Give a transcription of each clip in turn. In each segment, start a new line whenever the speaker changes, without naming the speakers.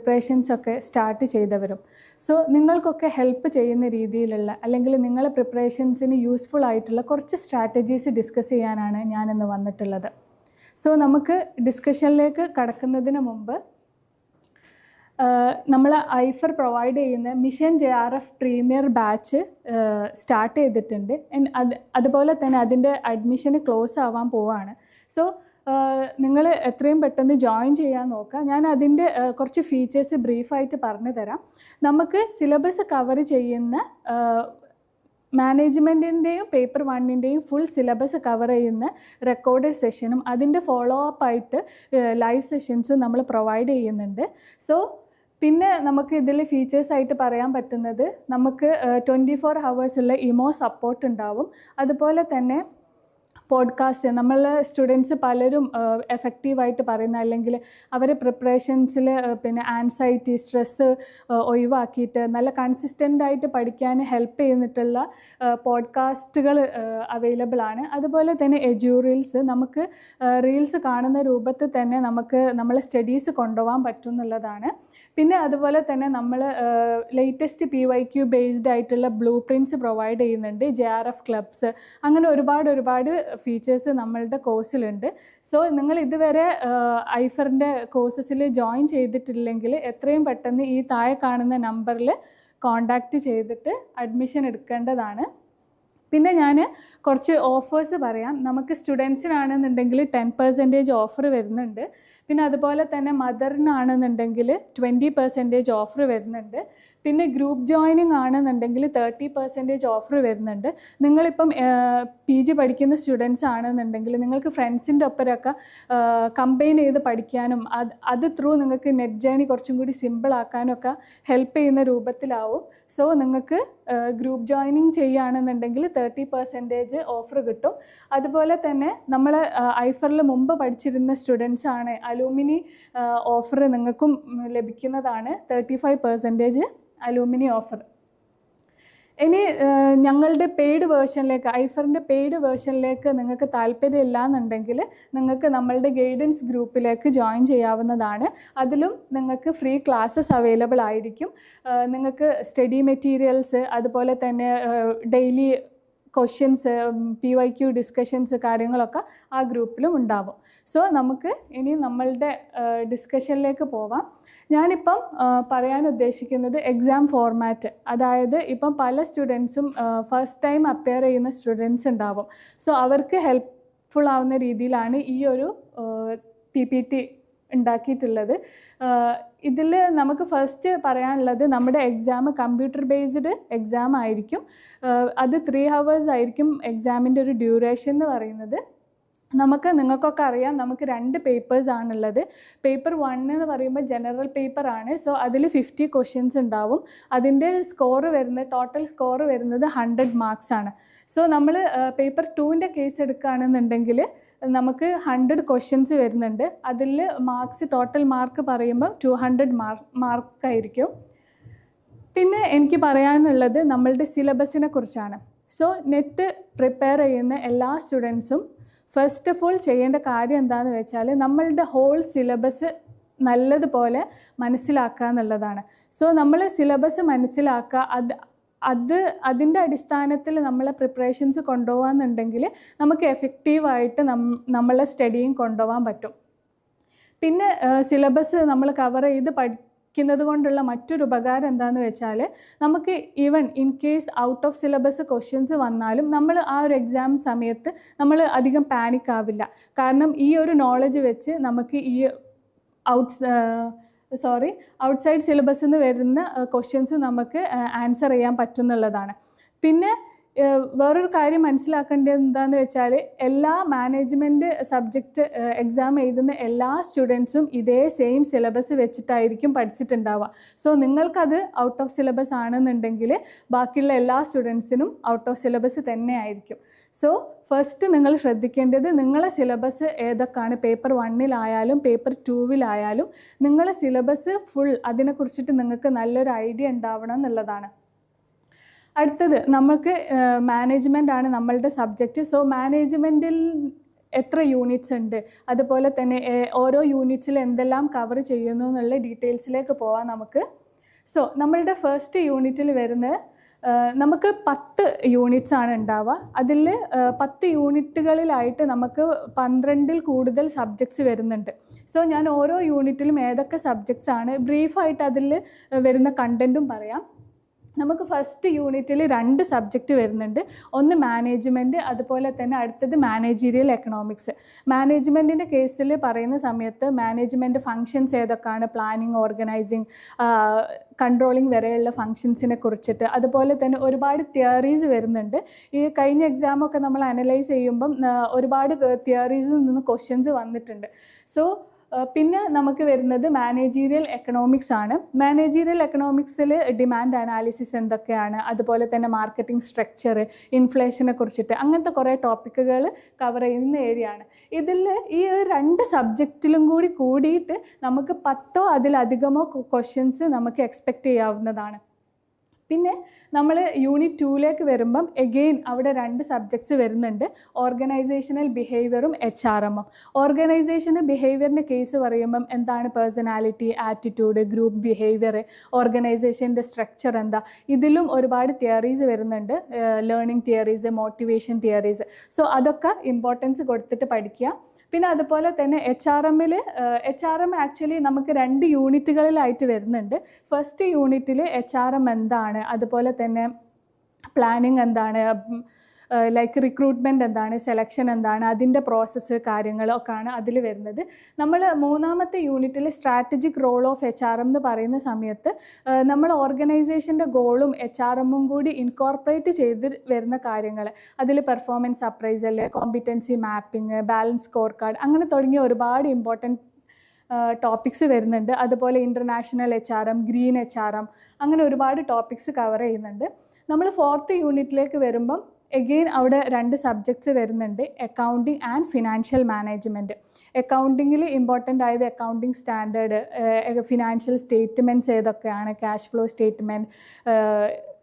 Preparations ഒക്കെ start ചെയ്തവരും. So നിങ്ങൾക്കൊക്കെ ഹെൽപ്പ് ചെയ്യുന്ന രീതിയിലുള്ള അല്ലെങ്കിൽ നിങ്ങളെ പ്രിപ്പറേഷൻസിന് യൂസ്ഫുൾ ആയിട്ടുള്ള കുറച്ച് സ്ട്രാറ്റജീസ് ഡിസ്കസ് ചെയ്യാനാണ് ഞാനിന്ന് വന്നിട്ടുള്ളത്. സോ നമുക്ക് ഡിസ്കഷനിലേക്ക് കടക്കുന്നതിന് മുമ്പ് നമ്മൾ ഐഫർ പ്രൊവൈഡ് ചെയ്യുന്ന mission J R F premier batch start ചെയ്തിട്ടുണ്ട്. അത് അതുപോലെ തന്നെ അതിന്റെ അഡ്മിഷന് ക്ലോസ് ആവാൻ പോവാണ്. സോ നിങ്ങൾ എത്രയും പെട്ടെന്ന് ജോയിൻ ചെയ്യാൻ നോക്കുക. ഞാൻ അതിന്റെ കുറച്ച് ഫീച്ചേഴ്സ് ബ്രീഫായിട്ട് പറഞ്ഞു തരാം. നമുക്ക് സിലബസ് കവർ ചെയ്യുന്ന മാനേജ്മെന്റിന്റെയും പേപ്പർ വണ്ണിന്റെയും ഫുൾ സിലബസ് കവർ ചെയ്യുന്ന റെക്കോർഡഡ് സെഷനും അതിന്റെ ഫോളോ അപ്പ് ആയിട്ട് ലൈവ് സെഷൻസും നമ്മൾ പ്രൊവൈഡ് ചെയ്യുന്നുണ്ട്. സോ പിന്നെ നമുക്ക് ഇതിൽ ഫീച്ചേഴ്സായിട്ട് പറയാൻ പറ്റുന്നത് നമുക്ക് ട്വന്റി ഫോർ ഹവേഴ്സുള്ള ഇമോ സപ്പോർട്ട് ഉണ്ടാവും. അതുപോലെ തന്നെ പോഡ്കാസ്റ്റ് നമ്മൾ സ്റ്റുഡൻസ് പലരും എഫക്റ്റീവായിട്ട് പറയുന്ന അല്ലെങ്കിൽ അവരെ പ്രിപ്പറേഷൻസിൽ പിന്നെ ആൻസൈറ്റി സ്ട്രെസ്സ് ഒഴിവാക്കിയിട്ട് നല്ല കൺസിസ്റ്റന്റ് ആയിട്ട് പഠിക്കാൻ ഹെൽപ്പ് ചെയ്യുന്നിട്ടുള്ള പോഡ്കാസ്റ്റുകൾ അവൈലബിൾ ആണ്. അതുപോലെ തന്നെ എജു റീൽസ് നമുക്ക് റീൽസ് കാണുന്ന രൂപത്തിൽ തന്നെ നമുക്ക് നമ്മളെ സ്റ്റഡീസ് കൊണ്ടുപോകാൻ പറ്റും എന്നുള്ളതാണ് പിന്നെ അതുപോലെ തന്നെ നമ്മൾ latest P Y Q based ആയിട്ടുള്ള ബ്ലൂ പ്രിന്റ്സ് പ്രൊവൈഡ് ചെയ്യുന്നുണ്ട് ജെ ആർ എഫ് ക്ലബ്സ് അങ്ങനെ ഒരുപാട് ഒരുപാട് ഫീച്ചേഴ്സ് നമ്മളുടെ കോഴ്സിലുണ്ട് സോ നിങ്ങൾ ഇതുവരെ ഐഫറിന്റെ കോഴ്സസിൽ ജോയിൻ ചെയ്തിട്ടില്ലെങ്കിൽ എത്രയും പെട്ടെന്ന് ഈ താഴെ കാണുന്ന നമ്പറിൽ കോണ്ടാക്റ്റ് ചെയ്തിട്ട് അഡ്മിഷൻ എടുക്കേണ്ടതാണ്. പിന്നെ ഞാൻ കുറച്ച് ഓഫേഴ്സ് പറയാം. നമുക്ക് സ്റ്റുഡൻസിനാണെന്നുണ്ടെങ്കിൽ ടെൻ പെർസെന്റേജ് ഓഫർ വരുന്നുണ്ട്. പിന്നെ അതുപോലെ തന്നെ മദറിനാണെന്നുണ്ടെങ്കിൽ ട്വന്റി പെർസെന്റേജ് ഓഫർ വരുന്നുണ്ട്. പിന്നെ ഗ്രൂപ്പ് ജോയിനിങ് ആണെന്നുണ്ടെങ്കിൽ തേർട്ടി പെർസെന്റേജ് ഓഫർ വരുന്നുണ്ട്. നിങ്ങളിപ്പം പി ജി പഠിക്കുന്ന സ്റ്റുഡൻസ് ആണെന്നുണ്ടെങ്കിൽ നിങ്ങൾക്ക് ഫ്രണ്ട്സിന്റെ ഒപ്പരമൊക്കെ കമ്പൈൻ ചെയ്ത് പഠിക്കാനും അത് അത് ത്രൂ നിങ്ങൾക്ക് നെറ്റ് ജേണി കുറച്ചും കൂടി സിമ്പിൾ ആക്കാനും ഒക്കെ ഹെൽപ്പ് ചെയ്യുന്ന രൂപത്തിലാവും. സോ നിങ്ങൾക്ക് ഗ്രൂപ്പ് ജോയിനിങ് ചെയ്യുകയാണെന്നുണ്ടെങ്കിൽ തേർട്ടി പെർസെന്റേജ് ഓഫർ കിട്ടും. അതുപോലെ തന്നെ നമ്മൾ ഐഫറിൽ മുമ്പ് പഠിച്ചിരുന്ന സ്റ്റുഡൻസ് ആണ്. അലൂമിനി ഓഫർ നിങ്ങൾക്കും ലഭിക്കുന്നതാണ് thirty five percentage alumni offer ഇനി ഞങ്ങളുടെ പെയ്ഡ് വേർഷനിലേക്ക് ഐഫറിന്റെ പെയ്ഡ് വേർഷനിലേക്ക് നിങ്ങൾക്ക് താല്പര്യമില്ല എന്നുണ്ടെങ്കിൽ നിങ്ങൾക്ക് നമ്മളുടെ ഗൈഡൻസ് ഗ്രൂപ്പിലേക്ക് ജോയിൻ ചെയ്യാവുന്നതാണ്. അതിലും നിങ്ങൾക്ക് ഫ്രീ ക്ലാസ്സസ് അവൈലബിൾ ആയിരിക്കും. നിങ്ങൾക്ക് സ്റ്റഡി മെറ്റീരിയൽസ് അതുപോലെ തന്നെ daily questions P Y Q discussions കാര്യങ്ങളൊക്കെ ആ ഗ്രൂപ്പിലും ഉണ്ടാവും. സോ നമുക്ക് ഇനി നമ്മളുടെ ഡിസ്കഷനിലേക്ക് പോവാം. ഞാനിപ്പം പറയാൻ ഉദ്ദേശിക്കുന്നത് എക്സാം ഫോർമാറ്റ് അതായത് ഇപ്പം പല സ്റ്റുഡൻസും ഫസ്റ്റ് ടൈം അപ്പയർ ചെയ്യുന്ന സ്റ്റുഡൻസ് ഉണ്ടാവും. സോ അവർക്ക് ഹെൽപ്ഫുൾ ആവുന്ന രീതിയിലാണ് ഈ ഒരു പി പി ടി ഉണ്ടാക്കിയിട്ടുള്ളത്. ഇതിൽ നമുക്ക് ഫസ്റ്റ് പറയാനുള്ളത് നമ്മുടെ എക്സാം കമ്പ്യൂട്ടർ ബേസ്ഡ് എക്സാം ആയിരിക്കും. അത് ത്രീ ഹവേഴ്സ് ആയിരിക്കും എക്സാമിന്റെ ഒരു ഡ്യൂറേഷൻ എന്ന് പറയുന്നത്. നമുക്ക് നിങ്ങൾക്കൊക്കെ അറിയാം നമുക്ക് രണ്ട് പേപ്പേഴ്സ് ആണുള്ളത്. പേപ്പർ വൺ എന്ന് പറയുമ്പോൾ ജനറൽ പേപ്പർ ആണ്. സോ അതിൽ ഫിഫ്റ്റി ക്വസ്റ്റ്യൻസ് ഉണ്ടാവും. അതിന്റെ സ്കോർ വരുന്നത് ടോട്ടൽ സ്കോർ വരുന്നത് ഹൺഡ്രഡ് മാർക്സ് ആണ്. സോ നമ്മൾ പേപ്പർ ടുവിന്റെ കേസ് എടുക്കുകയാണെന്നുണ്ടെങ്കിൽ നമുക്ക് ഹൺഡ്രഡ് ക്വസ്റ്റ്യൻസ് വരുന്നുണ്ട്. അതിൽ മാർക്സ് ടോട്ടൽ മാർക്ക് പറയുമ്പോൾ ടു ഹൺഡ്രഡ് മാർക്ക് മാർക്കായിരിക്കും പിന്നെ എനിക്ക് പറയാനുള്ളത് നമ്മളുടെ സിലബസിനെ കുറിച്ചാണ്. സോ നെറ്റ് പ്രിപ്പയർ ചെയ്യുന്ന എല്ലാ സ്റ്റുഡൻസും ഫസ്റ്റ് ഓഫ് ഓൾ ചെയ്യേണ്ട കാര്യം എന്താണെന്ന് വെച്ചാൽ നമ്മളുടെ ഹോൾ സിലബസ് നല്ലതുപോലെ മനസ്സിലാക്കുക എന്നുള്ളതാണ് സോ നമ്മൾ സിലബസ് മനസ്സിലാക്കുക അത് അത് അതിന്റെ അടിസ്ഥാനത്തിൽ നമ്മളെ പ്രിപ്പറേഷൻസ് കൊണ്ടുപോകാന്നുണ്ടെങ്കിൽ നമുക്ക് എഫക്റ്റീവായിട്ട് നമ്മളെ സ്റ്റഡിയും കൊണ്ടുപോകാൻ പറ്റും. പിന്നെ സിലബസ് നമ്മൾ കവർ ചെയ്ത് പഠിക്കുന്നത് കൊണ്ടുള്ള മറ്റൊരു ഉപകാരം എന്താണെന്ന് വെച്ചാൽ നമുക്ക് even in case out of syllabus questions വന്നാലും നമ്മൾ ആ ഒരു എക്സാം സമയത്ത് നമ്മൾ അധികം പാനിക് ആവില്ല. കാരണം ഈ ഒരു നോളജ് വെച്ച് നമുക്ക് ഈ ഔട്ട്സ് സോറി ഔട്ട്സൈഡ് സിലബസിൽ നിന്ന് വരുന്ന ക്വസ്റ്റ്യൻസ് നമുക്ക് ആൻസർ ചെയ്യാൻ പറ്റുന്നുള്ളതാണ്. പിന്നെ വേറൊരു കാര്യം മനസ്സിലാക്കേണ്ടത് എന്താണെന്ന് വെച്ചാൽ എല്ലാ മാനേജ്മെന്റ് സബ്ജക്റ്റ് എക്സാം എഴുതുന്ന എല്ലാ സ്റ്റുഡൻസും ഇതേ സെയിം സിലബസ് വെച്ചിട്ടായിരിക്കും പഠിച്ചിട്ടുണ്ടാവുക. സോ നിങ്ങൾക്കത് ഔട്ട് ഓഫ് സിലബസ് ആണെന്നുണ്ടെങ്കിൽ ബാക്കിയുള്ള എല്ലാ സ്റ്റുഡൻസിനും ഔട്ട് ഓഫ് സിലബസ് തന്നെ ആയിരിക്കും സോ ഫസ്റ്റ് നിങ്ങൾ ശ്രദ്ധിക്കേണ്ടത് നിങ്ങളെ സിലബസ് ഏതൊക്കെയാണ് പേപ്പർ വണ്ണിലായാലും പേപ്പർ ടൂവിലായാലും നിങ്ങളെ സിലബസ് ഫുൾ അതിനെക്കുറിച്ചിട്ട് നിങ്ങൾക്ക് നല്ലൊരു ഐഡിയ ഉണ്ടാവണം എന്നുള്ളതാണ്. അടുത്തത് നമുക്ക് മാനേജ്മെന്റ് ആണ് നമ്മളുടെ സബ്ജക്റ്റ് സോ മാനേജ്മെന്റിൽ എത്ര യൂണിറ്റ്സ് ഉണ്ട്? അതുപോലെ തന്നെ ഓരോ യൂണിറ്റ്സിൽ എന്തെല്ലാം കവർ ചെയ്യുന്നു എന്നുള്ള ഡീറ്റെയിൽസിലേക്ക് പോവാം നമുക്ക്. സോ നമ്മളുടെ ഫസ്റ്റ് യൂണിറ്റിൽ വരുന്ന നമുക്ക് പത്ത് യൂണിറ്റ്സ് ആണ് ഉണ്ടാവുക. അതിൽ പത്ത് യൂണിറ്റുകളിലായിട്ട് നമുക്ക് പന്ത്രണ്ടിൽ കൂടുതൽ സബ്ജക്ട്സ് വരുന്നുണ്ട്. സോ ഞാൻ ഓരോ യൂണിറ്റിലും ഏതൊക്കെ സബ്ജക്ട്സ് ആണ് ബ്രീഫായിട്ട് അതിൽ വരുന്ന കണ്ടന്റും പറയാം. നമുക്ക് ഫസ്റ്റ് യൂണിറ്റിൽ രണ്ട് സബ്ജക്റ്റ് വരുന്നുണ്ട്. ഒന്ന് മാനേജ്മെന്റ് അതുപോലെ തന്നെ അടുത്തത് മാനേജീരിയൽ എക്കണോമിക്സ് മാനേജ്മെന്റിന്റെ കേസിൽ പറയുന്ന സമയത്ത് മാനേജ്മെന്റ് ഫങ്ഷൻസ് ഏതൊക്കെയാണ്? പ്ലാനിങ് ഓർഗനൈസിങ് കൺട്രോളിങ് വരെയുള്ള ഫങ്ഷൻസിനെ കുറിച്ചിട്ട്. അതുപോലെ തന്നെ ഒരുപാട് തിയറീസ് വരുന്നുണ്ട്. ഈ കഴിഞ്ഞ എക്സാമൊക്കെ നമ്മൾ അനലൈസ് ചെയ്യുമ്പം ഒരുപാട് തിയറീസിൽ നിന്ന് ക്വസ്റ്റ്യൻസ് വന്നിട്ടുണ്ട്. സോ പിന്നെ നമുക്ക് വരുന്നത് മാനേജീരിയൽ എക്കണോമിക്സ് ആണ്. മാനേജീരിയൽ എക്കണോമിക്സിൽ ഡിമാൻഡ് അനാലിസിസ് എന്തൊക്കെയാണ്? അതുപോലെ തന്നെ മാർക്കറ്റിംഗ് സ്ട്രക്ചർ ഇൻഫ്ലേഷനെ കുറിച്ചിട്ട് അങ്ങനത്തെ കുറേ ടോപ്പിക്കുകൾ കവർ ചെയ്യുന്ന ഏരിയ ആണ്. ഇതിൽ ഈ രണ്ട് സബ്ജക്റ്റിലും കൂടി കൂടിയിട്ട് നമുക്ക് പത്തോ അതിലധികമോ ക്വസ്റ്റ്യൻസ് നമുക്ക് എക്സ്പെക്റ്റ് ചെയ്യാവുന്നതാണ്. പിന്നെ നമ്മൾ യൂണിറ്റ് ടൂയിലേക്ക് വരുമ്പം എഗെയിൻ അവിടെ രണ്ട് സബ്ജക്ട്സ് വരുന്നുണ്ട്. ഓർഗനൈസേഷണൽ ബിഹേവിയറും എച്ച് ആർ എമ്മും ഓർഗനൈസേഷന് ബിഹേവിയറിന്റെ കേസ് പറയുമ്പം എന്താണ് പേഴ്സണാലിറ്റി ആറ്റിറ്റ്യൂഡ് ഗ്രൂപ്പ് ബിഹേവിയർ ഓർഗനൈസേഷന്റെ സ്ട്രക്ചർ എന്താ? ഇതിലും ഒരുപാട് തിയറീസ് വരുന്നുണ്ട്. Learning theories motivation theories so അതൊക്കെ ഇമ്പോർട്ടൻസ് കൊടുത്തിട്ട് പഠിക്കുക. പിന്നെ അതുപോലെ തന്നെ എച്ച് ആർ എമ്മിൽ എച്ച് ആർ എം ആക്ച്വലി നമുക്ക് രണ്ട് യൂണിറ്റുകളിലായിട്ട് വരുന്നുണ്ട്. ഫസ്റ്റ് യൂണിറ്റിൽ എച്ച് ആർ എം എന്താണ്? അതുപോലെ തന്നെ പ്ലാനിങ് എന്താണ്? ലൈക്ക് റിക്രൂട്ട്മെന്റ് എന്താണ് സെലക്ഷൻ എന്താണ് അതിന്റെ പ്രോസസ്സ് കാര്യങ്ങളൊക്കെയാണ് അതിൽ വരുന്നത്. നമ്മൾ മൂന്നാമത്തെ യൂണിറ്റിൽ strategic role of H R M എന്ന് പറയുന്ന സമയത്ത് നമ്മൾ ഓർഗനൈസേഷന്റെ ഗോളും എച്ച് ആർ എമ്മും കൂടി ഇൻകോർപ്പറേറ്റ് ചെയ്ത് വരുന്ന കാര്യങ്ങൾ. അതിൽ performance appraisal competency mapping balance score card അങ്ങനെ തുടങ്ങിയ ഒരുപാട് ഇമ്പോർട്ടന്റ് ടോപ്പിക്സ് വരുന്നുണ്ട്. അതുപോലെ international H R M green H R M അങ്ങനെ ഒരുപാട് ടോപ്പിക്സ് കവർ ചെയ്യുന്നുണ്ട്. നമ്മൾ ഫോർത്ത് യൂണിറ്റിലേക്ക് വരുമ്പം എഗെയിൻ അവിടെ രണ്ട് സബ്ജക്ട്സ് വരുന്നുണ്ട് അക്കൗണ്ടിങ് ആൻഡ് ഫിനാൻഷ്യൽ മാനേജ്മെന്റ് അക്കൗണ്ടിങ്ങിൽ ഇമ്പോർട്ടന്റ് ആയത് അക്കൗണ്ടിങ് സ്റ്റാൻഡേർഡ് ഫിനാൻഷ്യൽ സ്റ്റേറ്റ്മെന്റ്സ് ഏതൊക്കെയാണ് ക്യാഷ് ഫ്ലോ സ്റ്റേറ്റ്മെന്റ്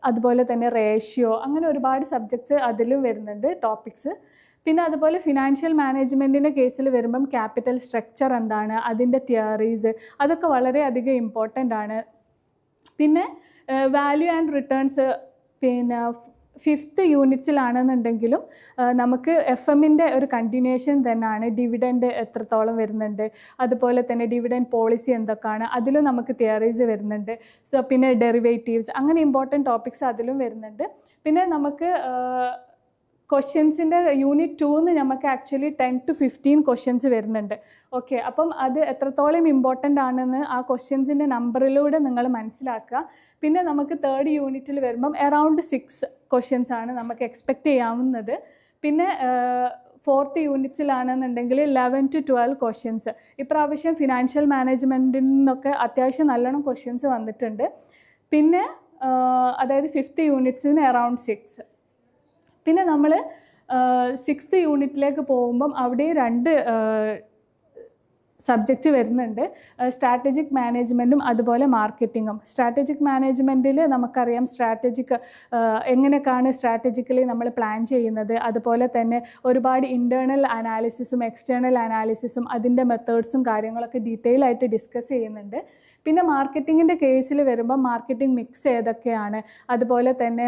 അതുപോലെ തന്നെ റേഷ്യോ അങ്ങനെ ഒരുപാട് സബ്ജക്ട്സ് അതിലും വരുന്നുണ്ട് ടോപ്പിക്സ് പിന്നെ അതുപോലെ ഫിനാൻഷ്യൽ മാനേജ്മെന്റിന്റെ കേസിൽ വരുമ്പം ക്യാപിറ്റൽ സ്ട്രക്ചർ എന്താണ് അതിന്റെ തിയറീസ് അതൊക്കെ വളരെയധികം ഇമ്പോർട്ടന്റ് ആണ്. പിന്നെ വാല്യൂ ആൻഡ് റിട്ടേൺസ് പിന്നെ ഫിഫ്ത്ത് യൂണിറ്റ്സിലാണെന്നുണ്ടെങ്കിലും നമുക്ക് എഫ് എമ്മിന്റെ ഒരു കണ്ടിന്യൂഷൻ തന്നെയാണ്. ഡിവിഡൻഡ് എത്രത്തോളം വരുന്നുണ്ട്? അതുപോലെ തന്നെ ഡിവിഡൻഡ് പോളിസി എന്തൊക്കെയാണ്? അതിലും നമുക്ക് തിയറീസ് വരുന്നുണ്ട്. സോ പിന്നെ ഡെറിവേറ്റീവ്സ് അങ്ങനെ ഇമ്പോർട്ടന്റ് ടോപ്പിക്സ് അതിലും വരുന്നുണ്ട്. പിന്നെ നമുക്ക് ക്വസ്റ്റ്യൻസിന്റെ യൂണിറ്റ് ടൂന്ന് നമുക്ക് actually ten to fifteen questions വരുന്നുണ്ട്. ഓക്കെ അപ്പം അത് എത്രത്തോളം ഇമ്പോർട്ടന്റ് ആണെന്ന് ആ ക്വസ്റ്റ്യൻസിന്റെ നമ്പറിലൂടെ നിങ്ങൾ മനസ്സിലാക്കുക. പിന്നെ നമുക്ക് തേർഡ് യൂണിറ്റിൽ വരുമ്പം അറൗണ്ട് സിക്സ് ക്വസ്റ്റ്യൻസ് ആണ് നമുക്ക് എക്സ്പെക്റ്റ് ചെയ്യാവുന്നത്. പിന്നെ ഫോർത്ത് യൂണിറ്റ്സിലാണെന്നുണ്ടെങ്കിൽ ലെവൻ ടു ട്വൽവ് ക്വസ്റ്റ്യൻസ് ഇപ്രാവശ്യം ഫിനാൻഷ്യൽ മാനേജ്മെന്റിൽ നിന്നൊക്കെ അത്യാവശ്യം നല്ലോണം ക്വസ്റ്റ്യൻസ് വന്നിട്ടുണ്ട്. പിന്നെ അതായത് ഫിഫ്ത്ത് യൂണിറ്റ്സിന് അറൗണ്ട് സിക്സ് പിന്നെ നമ്മൾ സിക്സ്ത് യൂണിറ്റിലേക്ക് പോകുമ്പം അവിടെ രണ്ട് സബ്ജക്റ്റ് വരുന്നുണ്ട്. സ്ട്രാറ്റജിക് മാനേജ്മെന്റും അതുപോലെ മാർക്കറ്റിങ്ങും സ്ട്രാറ്റജിക് മാനേജ്മെന്റിൽ നമുക്കറിയാം സ്ട്രാറ്റജിക് എങ്ങനെയൊക്കെയാണ് സ്ട്രാറ്റജിക്കലി നമ്മൾ പ്ലാൻ ചെയ്യുന്നത്. അതുപോലെ തന്നെ ഒരുപാട് ഇന്റേർണൽ അനാലിസിസും എക്സ്റ്റേണൽ അനാലിസിസും അതിന്റെ മെത്തേഡ്സും കാര്യങ്ങളൊക്കെ ഡീറ്റെയിൽ ആയിട്ട് ഡിസ്കസ് ചെയ്യുന്നുണ്ട്. പിന്നെ മാർക്കറ്റിങ്ങിന്റെ കേസിൽ വരുമ്പോൾ മാർക്കറ്റിംഗ് മിക്സ് ഏതൊക്കെയാണ് അതുപോലെ തന്നെ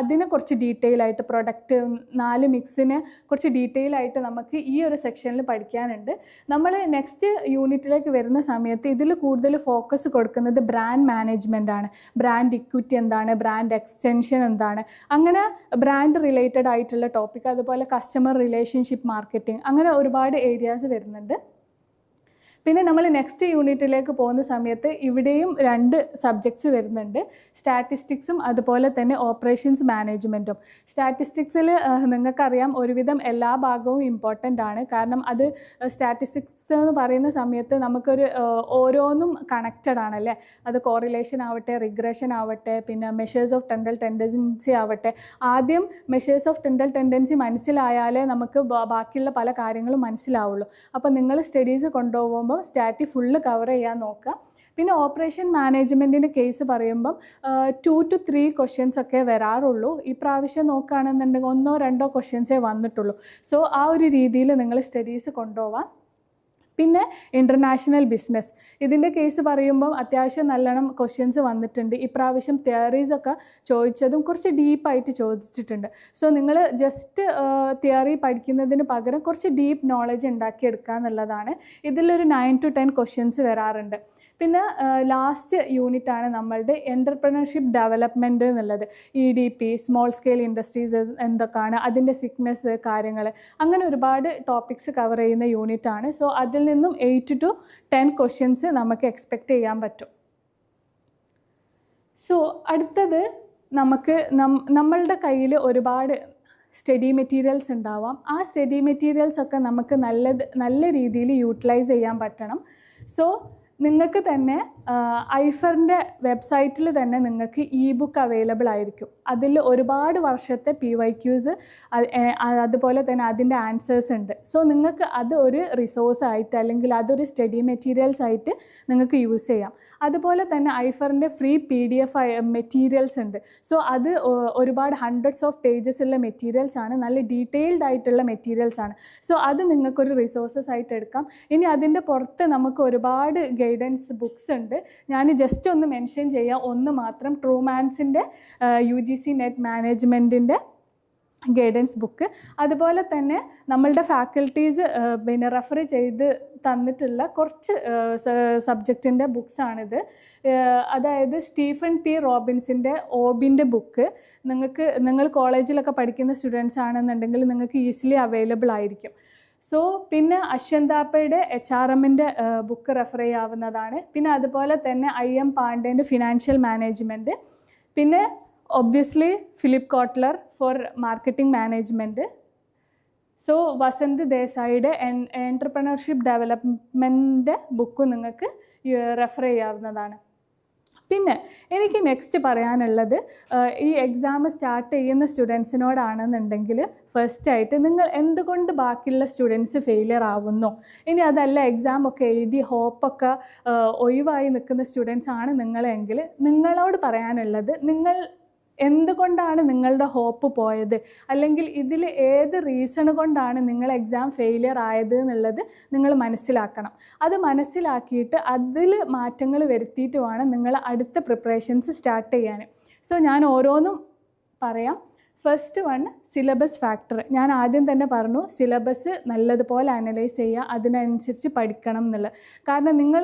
അതിന് കുറച്ച് ഡീറ്റെയിൽ ആയിട്ട് പ്രൊഡക്റ്റ് നാല് മിക്സിനെ കുറച്ച് ഡീറ്റെയിൽ ആയിട്ട് നമുക്ക് ഈ ഒരു സെക്ഷനിൽ പഠിക്കാനുണ്ട്. നമ്മൾ നെക്സ്റ്റ് യൂണിറ്റിലേക്ക് വരുന്ന സമയത്ത് ഇതിൽ കൂടുതൽ ഫോക്കസ് കൊടുക്കുന്നത് ബ്രാൻഡ് മാനേജ്മെന്റ് ആണ്. ബ്രാൻഡ് ഇക്വിറ്റി എന്താണ്? ബ്രാൻഡ് എക്സ്റ്റൻഷൻ എന്താണ്? അങ്ങനെ ബ്രാൻഡ് റിലേറ്റഡ് ആയിട്ടുള്ള ടോപ്പിക് അതുപോലെ കസ്റ്റമർ റിലേഷൻഷിപ്പ് മാർക്കറ്റിംഗ് അങ്ങനെ ഒരുപാട് ഏരിയാസ് വരുന്നുണ്ട്. പിന്നെ നമ്മൾ നെക്സ്റ്റ് യൂണിറ്റിലേക്ക് പോകുന്ന സമയത്ത് ഇവിടെയും രണ്ട് സബ്ജക്ട്സ് വരുന്നുണ്ട്. സ്റ്റാറ്റിസ്റ്റിക്സും അതുപോലെ തന്നെ ഓപ്പറേഷൻസ് മാനേജ്മെന്റും സ്റ്റാറ്റിസ്റ്റിക്സിൽ നിങ്ങൾക്കറിയാം ഒരുവിധം എല്ലാ ഭാഗവും ഇമ്പോർട്ടന്റ് ആണ്. കാരണം അത് സ്റ്റാറ്റിസ്റ്റിക്സ് എന്ന് പറയുന്ന സമയത്ത് നമുക്കൊരു ഓരോന്നും കണക്റ്റഡ് ആണല്ലേ അത് കോറിലേഷൻ ആവട്ടെ റിഗ്രഷൻ ആവട്ടെ പിന്നെ മെഷേഴ്സ് ഓഫ് ടെൻഡൽ ടെൻഡൻസി ആവട്ടെ. ആദ്യം മെഷേഴ്സ് ഓഫ് ടെൻഡൽ ടെൻഡൻസി മനസ്സിലായാലേ നമുക്ക് ബാക്കിയുള്ള പല കാര്യങ്ങളും മനസ്സിലാവുള്ളൂ. അപ്പോൾ നിങ്ങൾ സ്റ്റഡീസ് കൊണ്ടുപോകുമ്പോൾ സ്റ്റാറ്റി ഫുള്ള് കവർ ചെയ്യാൻ നോക്കുക. പിന്നെ ഓപ്പറേഷൻ മാനേജ്മെന്റിന്റെ കേസ് പറയുമ്പം ടു ടു ത്രീ ക്വസ്റ്റ്യൻസ് ഒക്കെ വരാറുള്ളൂ. ഈ പ്രാവശ്യം നോക്കുകയാണെന്നുണ്ടെങ്കിൽ ഒന്നോ രണ്ടോ ക്വസ്റ്റ്യൻസേ വന്നിട്ടുള്ളൂ. സോ ആ ഒരു രീതിയിൽ നിങ്ങൾ സ്റ്റഡീസ് കൊണ്ടുപോവാം പിന്നെ ഇന്റർനാഷണൽ ബിസിനസ് ഇതിന്റെ കേസ് പറയുമ്പോൾ അത്യാവശ്യം നല്ലോണം ക്വസ്റ്റ്യൻസ് വന്നിട്ടുണ്ട്. ഇപ്രാവശ്യം തിയറീസ് ഒക്കെ ചോദിച്ചതും കുറച്ച് ഡീപ്പായിട്ട് ചോദിച്ചിട്ടുണ്ട്. സോ നിങ്ങൾ ജസ്റ്റ് തിയറി പഠിക്കുന്നതിന് പകരം കുറച്ച് ഡീപ്പ് നോളജ് ഉണ്ടാക്കിയെടുക്കുക എന്നുള്ളതാണ് ഇതിലൊരു നയൻ ടു ടെൻ ക്വസ്റ്റ്യൻസ് വരാറുണ്ട്. പിന്നെ ലാസ്റ്റ് യൂണിറ്റാണ് നമ്മളുടെ എന്റർപ്രണർഷിപ്പ് ഡെവലപ്മെന്റ് എന്നുള്ളത്. E D P small scale industries എന്തൊക്കെയാണ് അതിന്റെ സിക്നെസ് കാര്യങ്ങൾ അങ്ങനെ ഒരുപാട് ടോപ്പിക്സ് കവർ ചെയ്യുന്ന യൂണിറ്റാണ് സോ അതിൽ നിന്നും എയ്റ്റ് ടു ടെൻ ക്വസ്റ്റ്യൻസ് നമുക്ക് എക്സ്പെക്റ്റ് ചെയ്യാൻ പറ്റും. സോ അടുത്തത് നമുക്ക് നമ്മളുടെ കയ്യിൽ ഒരുപാട് സ്റ്റഡി മെറ്റീരിയൽസ് ഉണ്ടാവാം. ആ സ്റ്റഡി മെറ്റീരിയൽസ് ഒക്കെ നമുക്ക് നല്ലത് നല്ല രീതിയിൽ യൂട്ടിലൈസ് ചെയ്യാൻ പറ്റണം. സോ നിങ്ങൾക്ക് തന്നെ ഐഫറിന്റെ വെബ്സൈറ്റിൽ തന്നെ നിങ്ങൾക്ക് ഇ ബുക്ക് അവൈലബിൾ ആയിരിക്കും. അതിൽ ഒരുപാട് വർഷത്തെ പി വൈ ക്യൂസ് അതുപോലെ തന്നെ അതിന്റെ ആൻസേഴ്സ് ഉണ്ട്. സോ നിങ്ങൾക്ക് അത് ഒരു റിസോഴ്സ് ആയിട്ട് അല്ലെങ്കിൽ അതൊരു സ്റ്റഡി മെറ്റീരിയൽസ് ആയിട്ട് നിങ്ങൾക്ക് യൂസ് ചെയ്യാം. അതുപോലെ തന്നെ ഐഫറിന്റെ free P D F materials ഉണ്ട്. സോ അത് ഒരുപാട് ഹൺഡ്രഡ്സ് ഓഫ് പേജസ് ഉള്ള മെറ്റീരിയൽസ് ആണ്. നല്ല ഡീറ്റെയിൽഡ് ആയിട്ടുള്ള മെറ്റീരിയൽസ് ആണ്. സോ അത് നിങ്ങൾക്കൊരു റിസോഴ്സസ് ആയിട്ട് എടുക്കാം. ഇനി അതിന്റെ പുറത്ത് നമുക്ക് ഒരുപാട് ഗൈഡൻസ് ബുക്സ് ഉണ്ട്. ഞാൻ ജസ്റ്റ് ഒന്ന് മെൻഷൻ ചെയ്യുക ഒന്ന് മാത്രം ട്രൂമാൻസിന്റെ യു ജി സി നെറ്റ് മാനേജ്മെന്റിന്റെ ഗൈഡൻസ് ബുക്ക് അതുപോലെ തന്നെ നമ്മളുടെ ഫാക്കൽറ്റീസ് പിന്നെ റെഫർ ചെയ്ത് തന്നിട്ടുള്ള കുറച്ച് സബ്ജക്റ്റിന്റെ ബുക്സാണിത് അതായത് സ്റ്റീഫൻ പി റോബിൻസിന്റെ ഓബിന്റെ ബുക്ക് നിങ്ങൾക്ക് നിങ്ങൾ കോളേജിലൊക്കെ പഠിക്കുന്ന സ്റ്റുഡൻസ് ആണെന്നുണ്ടെങ്കിൽ നിങ്ങൾക്ക് ഈസിലി അവൈലബിൾ ആയിരിക്കും. സോ പിന്നെ അശ്വന്താപ്പയുടെ എച്ച് ആർ എമ്മിന്റെ ബുക്ക് റെഫർ ചെയ്യാവുന്നതാണ്. പിന്നെ അതുപോലെ തന്നെ ഐ എം പാണ്ഡേന്റെ ഫിനാൻഷ്യൽ മാനേജ്മെന്റ് പിന്നെ obviously Philip Kotler for marketing management so Vasant ദേശായിയുടെ entrepreneurship ഡെവലപ്മെന്റിന്റെ ബുക്ക് നിങ്ങൾക്ക് റെഫർ ചെയ്യാവുന്നതാണ്. പിന്നെ എനിക്ക് നെക്സ്റ്റ് പറയാനുള്ളത് ഈ എക്സാം സ്റ്റാർട്ട് ചെയ്യുന്ന സ്റ്റുഡൻസിനോടാണെന്നുണ്ടെങ്കിൽ ഫസ്റ്റ് ആയിട്ട് നിങ്ങൾ എന്തുകൊണ്ട് ബാക്കിയുള്ള സ്റ്റുഡൻസ് ഫെയിലിയർ ആവുന്നു? ഇനി അതല്ല എക്സാം ഒക്കെ എഴുതി ഹോപ്പൊക്കെ ഒഴിവായി നിൽക്കുന്ന സ്റ്റുഡൻസ് ആണ് നിങ്ങളെങ്കിൽ നിങ്ങളോട് പറയാനുള്ളത് നിങ്ങൾ എന്തുകൊണ്ടാണ് നിങ്ങളുടെ ഹോപ്പ് പോയത്? അല്ലെങ്കിൽ ഇതിൽ ഏത് റീസൺ കൊണ്ടാണ് നിങ്ങൾ എക്സാം ഫെയിലിയർ ആയത് എന്നുള്ളത് നിങ്ങൾ മനസ്സിലാക്കണം. അത് മനസ്സിലാക്കിയിട്ട് അതിൽ മാറ്റങ്ങൾ വരുത്തിയിട്ട് വേണം നിങ്ങൾ അടുത്ത പ്രിപ്പറേഷൻസ് സ്റ്റാർട്ട് ചെയ്യാൻ. സോ ഞാൻ ഓരോന്നും പറയാം. ഫസ്റ്റ് വൺ സിലബസ് ഫാക്ടർ ഞാൻ ആദ്യം തന്നെ പറഞ്ഞു സിലബസ് നല്ലതുപോലെ അനലൈസ് ചെയ്യുക അതിനനുസരിച്ച് പഠിക്കണം എന്നുള്ളത്. കാരണം നിങ്ങൾ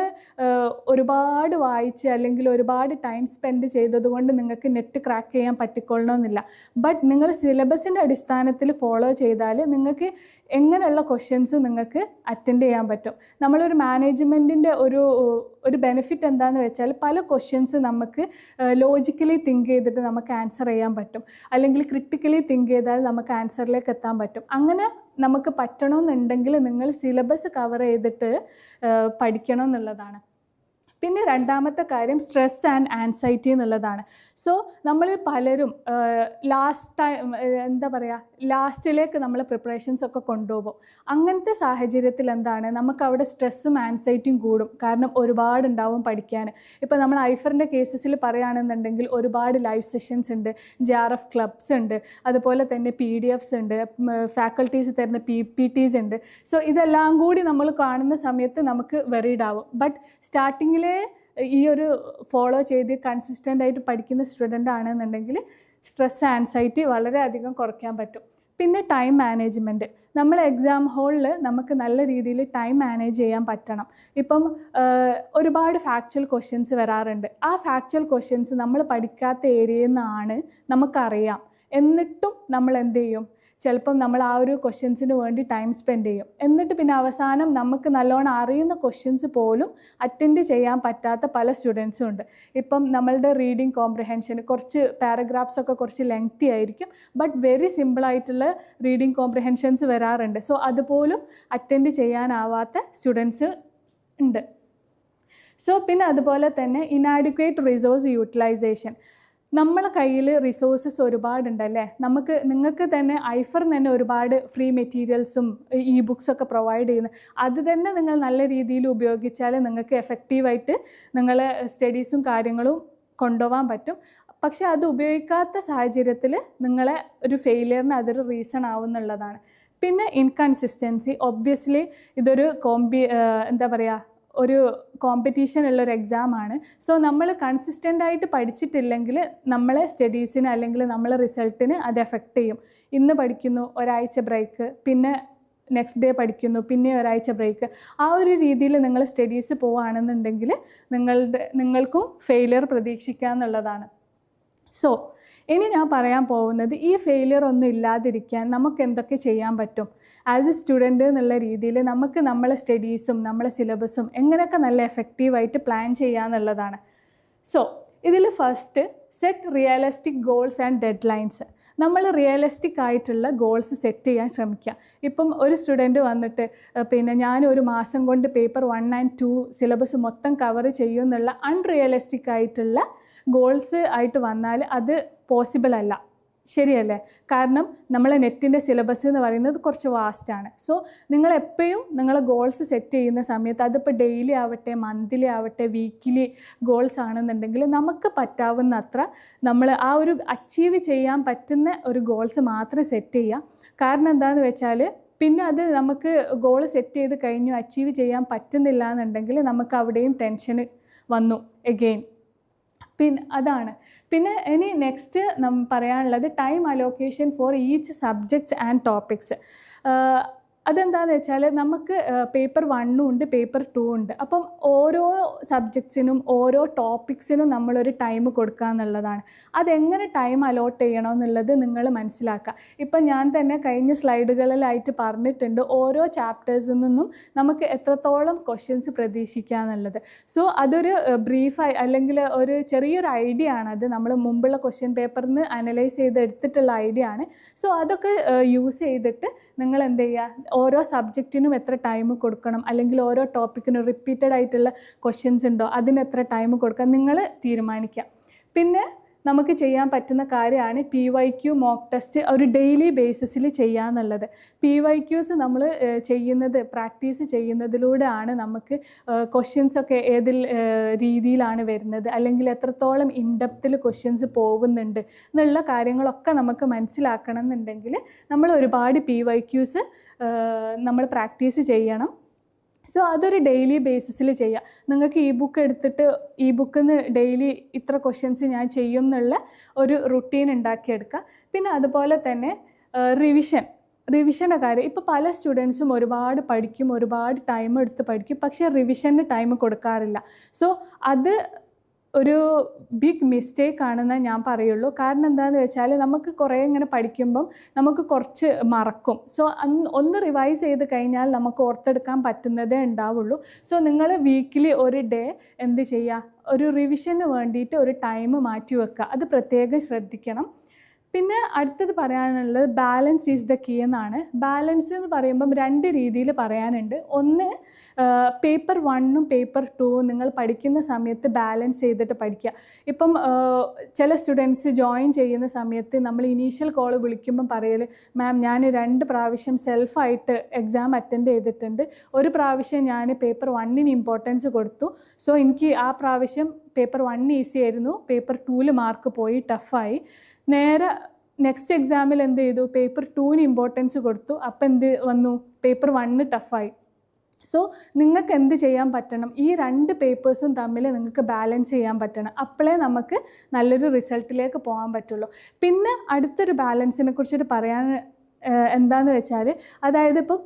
ഒരുപാട് വായിച്ച് അല്ലെങ്കിൽ ഒരുപാട് ടൈം സ്പെൻഡ് ചെയ്തതുകൊണ്ട് നിങ്ങൾക്ക് നെറ്റ് ക്രാക്ക് ചെയ്യാൻ പറ്റിക്കൊള്ളണമെന്നില്ല. ബട്ട് നിങ്ങൾ സിലബസിന്റെ അടിസ്ഥാനത്തിൽ ഫോളോ ചെയ്താൽ നിങ്ങൾക്ക് എങ്ങനെയുള്ള ക്വസ്റ്റ്യൻസും നിങ്ങൾക്ക് അറ്റൻഡ് ചെയ്യാൻ പറ്റും? നമ്മളൊരു മാനേജ്മെന്റിന്റെ ഒരു ഒരു ബെനിഫിറ്റ് എന്താണെന്ന് വെച്ചാൽ പല ക്വസ്റ്റ്യൻസും നമുക്ക് ലോജിക്കലി തിങ്ക് ചെയ്തിട്ട് നമുക്ക് ആൻസർ ചെയ്യാൻ പറ്റും. അല്ലെങ്കിൽ ക്രിട്ടിക്കലി തിങ്ക് ചെയ്താൽ നമുക്ക് ആൻസറിലേക്ക് എത്താൻ പറ്റും. അങ്ങനെ നമുക്ക് പറ്റണമെന്നുണ്ടെങ്കിൽ നിങ്ങൾ സിലബസ് കവർ ചെയ്തിട്ട് പഠിക്കണം എന്നുള്ളതാണ്. പിന്നെ രണ്ടാമത്തെ കാര്യം സ്ട്രെസ് ആൻഡ് ആൻസൈറ്റി എന്നുള്ളതാണ്. സോ നമ്മൾ പലരും ലാസ്റ്റ് ടൈം എന്താ പറയുക ലാസ്റ്റിലേക്ക് നമ്മൾ പ്രിപ്പറേഷൻസ് ഒക്കെ കൊണ്ടുപോകും. അങ്ങനത്തെ സാഹചര്യത്തിൽ എന്താണ്? നമുക്ക് അവിടെ സ്ട്രെസ്സും ആൻസൈറ്റിയും കൂടും. കാരണം ഒരുപാട് ഉണ്ടാവും പഠിക്കാൻ ഇപ്പോൾ നമ്മൾ ഐഫറിന്റെ കേസസിൽ പറയുകയാണെന്നുണ്ടെങ്കിൽ ഒരുപാട് ലൈവ് സെഷൻസ് ഉണ്ട്. ജെ ആർ എഫ് ക്ലബ്സ് ഉണ്ട്. അതുപോലെ തന്നെ പി ഡി എഫ്സ് ഉണ്ട്. ഫാക്കൽറ്റീസ് തരുന്ന പി പി ടീസ് ഉണ്ട്. സോ ഇതെല്ലാം കൂടി നമ്മൾ കാണുന്ന സമയത്ത് നമുക്ക് വെറീഡ് ആവും. ബട്ട് സ്റ്റാർട്ടിങ്ങിലെ ഈ ഒരു ഫോളോ ചെയ്ത് കൺസിസ്റ്റന്റ് ആയിട്ട് പഠിക്കുന്ന സ്റ്റുഡന്റ് ആണെന്നുണ്ടെങ്കിൽ സ്ട്രെസ് ആൻസൈറ്റി വളരെയധികം കുറയ്ക്കാൻ പറ്റും. പിന്നെ ടൈം മാനേജ്മെന്റ് നമ്മൾ എക്സാം ഹോളിൽ നമുക്ക് നല്ല രീതിയിൽ ടൈം മാനേജ് ചെയ്യാൻ പറ്റണം. ഇപ്പം ഒരുപാട് ഫാക്ച്വൽ ക്വസ്റ്റ്യൻസ് വരാറുണ്ട്. ആ ഫാക്ച്വൽ ക്വസ്റ്റ്യൻസ് നമ്മൾ പഠിക്കാത്ത ഏരിയയിൽ നിന്നാണ് നമുക്കറിയാം. എന്നിട്ടും നമ്മൾ എന്ത് ചെയ്യും? ചിലപ്പം നമ്മൾ ആ ഒരു ക്വസ്റ്റ്യൻസിന് വേണ്ടി ടൈം സ്പെൻഡ് ചെയ്യും. എന്നിട്ട് പിന്നെ അവസാനം നമുക്ക് നല്ലോണം അറിയുന്ന ക്വസ്റ്റ്യൻസ് പോലും അറ്റൻഡ് ചെയ്യാൻ പറ്റാത്ത പല സ്റ്റുഡൻസും ഉണ്ട്. ഇപ്പം നമ്മളുടെ റീഡിങ് കോംപ്രിഹെൻഷൻ കുറച്ച് പാരഗ്രാഫ്സ് ഒക്കെ കുറച്ച് ലെങ്തി ആയിരിക്കും. ബട്ട് വെരി സിമ്പിളായിട്ടുള്ള റീഡിങ് കോംപ്രിഹെൻഷൻസ് വരാറുണ്ട്. സോ അതുപോലും അറ്റൻഡ് ചെയ്യാനാവാത്ത സ്റ്റുഡൻസ് ഉണ്ട്. സോ പിന്നെ അതുപോലെ തന്നെ ഇനാഡിക്വേറ്റ് റിസോഴ്സ് യൂട്ടിലൈസേഷൻ നമ്മളെ കയ്യിൽ റിസോഴ്സസ് ഒരുപാടുണ്ടല്ലേ? നമുക്ക് നിങ്ങൾക്ക് തന്നെ ഐഫർ തന്നെ ഒരുപാട് ഫ്രീ മെറ്റീരിയൽസും ഇ ബുക്സൊക്കെ പ്രൊവൈഡ് ചെയ്യുന്നത് അത് തന്നെ നിങ്ങൾ നല്ല രീതിയിൽ ഉപയോഗിച്ചാൽ നിങ്ങൾക്ക് എഫക്റ്റീവായിട്ട് നിങ്ങളെ സ്റ്റഡീസും കാര്യങ്ങളും കൊണ്ടുപോകാൻ പറ്റും. പക്ഷെ അത് ഉപയോഗിക്കാത്ത സാഹചര്യത്തിൽ നിങ്ങളെ ഒരു ഫെയിലിയറിന് അതൊരു റീസൺ ആവുന്നുള്ളതാണ്. പിന്നെ ഇൻകൺസിസ്റ്റൻസി ഒബ്വിയസ്ലി ഇതൊരു കോമ്പി എന്താ പറയുക ഒരു കോമ്പറ്റീഷൻ ഉള്ള ഒരു എക്സാമാണ് സോ നമ്മൾ കൺസിസ്റ്റന്റ് ആയിട്ട് പഠിച്ചിട്ടില്ലെങ്കിൽ നമ്മളെ സ്റ്റഡീസിന് അല്ലെങ്കിൽ നമ്മളെ റിസൾട്ടിന് അത് എഫക്റ്റ് ചെയ്യും. ഇന്ന് പഠിക്കുന്നു ഒരാഴ്ച ബ്രേക്ക് പിന്നെ നെക്സ്റ്റ് ഡേ പഠിക്കുന്നു പിന്നെ ഒരാഴ്ച ബ്രേക്ക് ആ ഒരു രീതിയിൽ നിങ്ങൾ സ്റ്റഡീസ് പോവുകയാണെന്നുണ്ടെങ്കിൽ നിങ്ങളുടെ നിങ്ങൾക്കും ഫെയിലിയർ പ്രതീക്ഷിക്കാമെന്നുള്ളതാണ് സോ ഇനി ഞാൻ പറയാൻ പോകുന്നത് ഈ ഫെയിലിയർ ഒന്നും ഇല്ലാതിരിക്കാൻ നമുക്ക് എന്തൊക്കെ ചെയ്യാൻ പറ്റും? ആസ് എ സ്റ്റുഡന്റ് എന്നുള്ള രീതിയിൽ നമുക്ക് നമ്മളെ സ്റ്റഡീസും നമ്മളെ സിലബസും എങ്ങനെയൊക്കെ നല്ല എഫക്റ്റീവായിട്ട് പ്ലാൻ ചെയ്യാന്നുള്ളതാണ് സോ ഇതിൽ first set realistic goals and deadlines നമ്മൾ റിയലിസ്റ്റിക് ആയിട്ടുള്ള ഗോൾസ് സെറ്റ് ചെയ്യാൻ ശ്രമിക്കുക. ഇപ്പം ഒരു സ്റ്റുഡന്റ് വന്നിട്ട് പിന്നെ ഞാൻ ഒരു മാസം കൊണ്ട് paper one and two syllabus മൊത്തം കവർ ചെയ്യും എന്നുള്ള അൺറിയലിസ്റ്റിക് ആയിട്ടുള്ള ഗോൾസ് ആയിട്ട് വന്നാൽ അത് പോസിബിൾ അല്ല. ശരിയല്ലേ? കാരണം നമ്മളെ നെറ്റിന്റെ സിലബസ് എന്ന് പറയുന്നത് കുറച്ച് വാസ്റ്റാണ് സോ നിങ്ങൾ എപ്പോഴും നിങ്ങൾ ഗോൾസ് സെറ്റ് ചെയ്യുന്ന സമയത്ത് അതിപ്പോൾ ഡെയിലി ആവട്ടെ മന്ത്ലി ആവട്ടെ വീക്കിലി ഗോൾസ് ആണെന്നുണ്ടെങ്കിൽ നമുക്ക് പറ്റാവുന്ന അത്ര നമ്മൾ ആ ഒരു അച്ചീവ് ചെയ്യാൻ പറ്റുന്ന ഒരു ഗോൾസ് മാത്രം സെറ്റ് ചെയ്യുക. കാരണം എന്താണെന്ന് വെച്ചാൽ പിന്നെ അത് നമുക്ക് ഗോൾ സെറ്റ് ചെയ്ത് കഴിഞ്ഞു അച്ചീവ് ചെയ്യാൻ പറ്റുന്നില്ല എന്നുണ്ടെങ്കിൽ നമുക്ക് അവിടെയും ടെൻഷൻ വന്നു എഗെയിൻ പിന്നെ അതാണ്. പിന്നെ ഇനി നെക്സ്റ്റ് നം പറയാനുള്ളത് time allocation for each subjects and topics അതെന്താണെന്ന് വെച്ചാൽ നമുക്ക് പേപ്പർ വണ്ണും ഉണ്ട് പേപ്പർ ടു ഉണ്ട്. അപ്പം ഓരോ സബ്ജക്ട്സിനും ഓരോ ടോപ്പിക്സിനും നമ്മളൊരു ടൈം കൊടുക്കുക എന്നുള്ളതാണ്. അതെങ്ങനെ ടൈം അലോട്ട് ചെയ്യണമെന്നുള്ളത് നിങ്ങൾ മനസ്സിലാക്കുക ഇപ്പം ഞാൻ തന്നെ കഴിഞ്ഞ സ്ലൈഡുകളിലായിട്ട് പറഞ്ഞിട്ടുണ്ട് ഓരോ ചാപ്റ്റേഴ്സിൽ നിന്നും നമുക്ക് എത്രത്തോളം ക്വസ്റ്റ്യൻസ് പ്രതീക്ഷിക്കുക എന്നുള്ളത്. സോ അതൊരു ബ്രീഫായി അല്ലെങ്കിൽ ഒരു ചെറിയൊരു ഐഡിയ ആണ്. അത് നമ്മൾ മുമ്പുള്ള ക്വസ്റ്റ്യൻ പേപ്പറിൽ നിന്ന് അനലൈസ് ചെയ്ത് എടുത്തിട്ടുള്ള ഐഡിയ ആണ്. സോ അതൊക്കെ യൂസ് ചെയ്തിട്ട് നിങ്ങൾ എന്ത് ചെയ്യുക ഓരോ സബ്ജക്റ്റിനും എത്ര ടൈം കൊടുക്കണം? അല്ലെങ്കിൽ ഓരോ ടോപ്പിക്കിനും റിപ്പീറ്റഡ് ആയിട്ടുള്ള ക്വസ്റ്റ്യൻസ് ഉണ്ടോ? അതിന് എത്ര ടൈം കൊടുക്കാം? നിങ്ങൾ തീരുമാനിക്കുക. പിന്നെ നമുക്ക് ചെയ്യാൻ പറ്റുന്ന കാര്യമാണ് P Y Q mock test ഒരു ഡെയിലി ബേസിസിൽ ചെയ്യാന്നുള്ളത് പി വൈ ക്യൂസ് നമ്മൾ ചെയ്യുന്നത് പ്രാക്ടീസ് ചെയ്യുന്നതിലൂടെയാണ് നമുക്ക് ക്വസ്റ്റ്യൻസ് ഒക്കെ ഏതിൽ രീതിയിലാണ് വരുന്നത്? അല്ലെങ്കിൽ എത്രത്തോളം ഇൻഡെപ്തിൽ ക്വസ്റ്റ്യൻസ് പോകുന്നുണ്ട്? എന്നുള്ള കാര്യങ്ങളൊക്കെ നമുക്ക് മനസ്സിലാക്കണം എന്നുണ്ടെങ്കിൽ നമ്മൾ ഒരുപാട് പി വൈ ക്യൂസ് നമ്മൾ പ്രാക്ടീസ് ചെയ്യണം. സോ അതൊരു ഡെയിലി ബേസിസിൽ ചെയ്യുക നിങ്ങൾക്ക് ഈ ബുക്ക് എടുത്തിട്ട് ഈ ബുക്കിൽ നിന്ന് ഡെയിലി ഇത്ര ക്വസ്റ്റ്യൻസ് ഞാൻ ചെയ്യും എന്നുള്ള ഒരു റുട്ടീൻ ഉണ്ടാക്കിയെടുക്കുക പിന്നെ അതുപോലെ തന്നെ റിവിഷൻ. റിവിഷന്റെ കാര്യം ഇപ്പോൾ പല സ്റ്റുഡൻസും ഒരുപാട് പഠിക്കും ഒരുപാട് ടൈം എടുത്ത് പഠിക്കും പക്ഷേ റിവിഷന് ടൈം കൊടുക്കാറില്ല. സോ അത് ഒരു ബിഗ് മിസ്റ്റേക്ക് ആണെന്ന് ഞാൻ പറയുള്ളൂ. കാരണം എന്താണെന്ന് വെച്ചാൽ നമുക്ക് കുറേ ഇങ്ങനെ പഠിക്കുമ്പം നമുക്ക് കുറച്ച് മറക്കും. സോ ഒന്ന് റിവൈസ് ചെയ്ത് കഴിഞ്ഞാൽ നമുക്ക് ഓർത്തെടുക്കാൻ പറ്റുന്നതേ ഉണ്ടാവുള്ളൂ. സോ നിങ്ങൾ വീക്കിലി ഒരു ഡേ എന്ത് ചെയ്യുക? ഒരു റിവിഷന് വേണ്ടിയിട്ട് ഒരു ടൈം മാറ്റി വെക്കുക. അത് പ്രത്യേകം ശ്രദ്ധിക്കണം. പിന്നെ അടുത്തത് പറയാനുള്ളത് ബാലൻസ് ഈസ് ദ കീ എന്നാണ്. ബാലൻസ് എന്ന് പറയുമ്പം രണ്ട് രീതിയിൽ പറയാനുണ്ട്. ഒന്ന് പേപ്പർ വണ്ണും പേപ്പർ ടൂവും നിങ്ങൾ പഠിക്കുന്ന സമയത്ത് ബാലൻസ് ചെയ്തിട്ട് പഠിക്കുക. ഇപ്പം ചില സ്റ്റുഡൻസ് ജോയിൻ ചെയ്യുന്ന സമയത്ത് നമ്മൾ ഇനീഷ്യൽ കോൾ വിളിക്കുമ്പം പറയൽ മാം ഞാൻ രണ്ട് പ്രാവശ്യം സെൽഫായിട്ട് എക്സാം അറ്റൻഡ് ചെയ്തിട്ടുണ്ട്. ഒരു പ്രാവശ്യം ഞാൻ പേപ്പർ വണ്ണിന് ഇമ്പോർട്ടൻസ് കൊടുത്തു. സോ എനിക്ക് ആ പ്രാവശ്യം പേപ്പർ വൺ ഈസി ആയിരുന്നു. പേപ്പർ ടൂവിൽ മാർക്ക് പോയി ടഫായി നേരെ നെക്സ്റ്റ് എക്സാമിൽ എന്ത് ചെയ്തു? പേപ്പർ ടൂവിന് ഇമ്പോർട്ടൻസ് കൊടുത്തു. അപ്പം എന്ത് വന്നു? പേപ്പർ വണ്ണ് ടഫായി സോ നിങ്ങൾക്ക് എന്ത് ചെയ്യാൻ പറ്റണം? ഈ രണ്ട് പേപ്പേഴ്സും തമ്മിൽ നിങ്ങൾക്ക് ബാലൻസ് ചെയ്യാൻ പറ്റണം. അപ്പോഴേ നമുക്ക് നല്ലൊരു റിസൾട്ടിലേക്ക് പോകാൻ പറ്റുള്ളൂ. പിന്നെ അടുത്തൊരു ബാലൻസിനെ കുറിച്ചിട്ട് പറയാൻ എന്താന്ന് വെച്ചാൽ അതായത് ഇപ്പം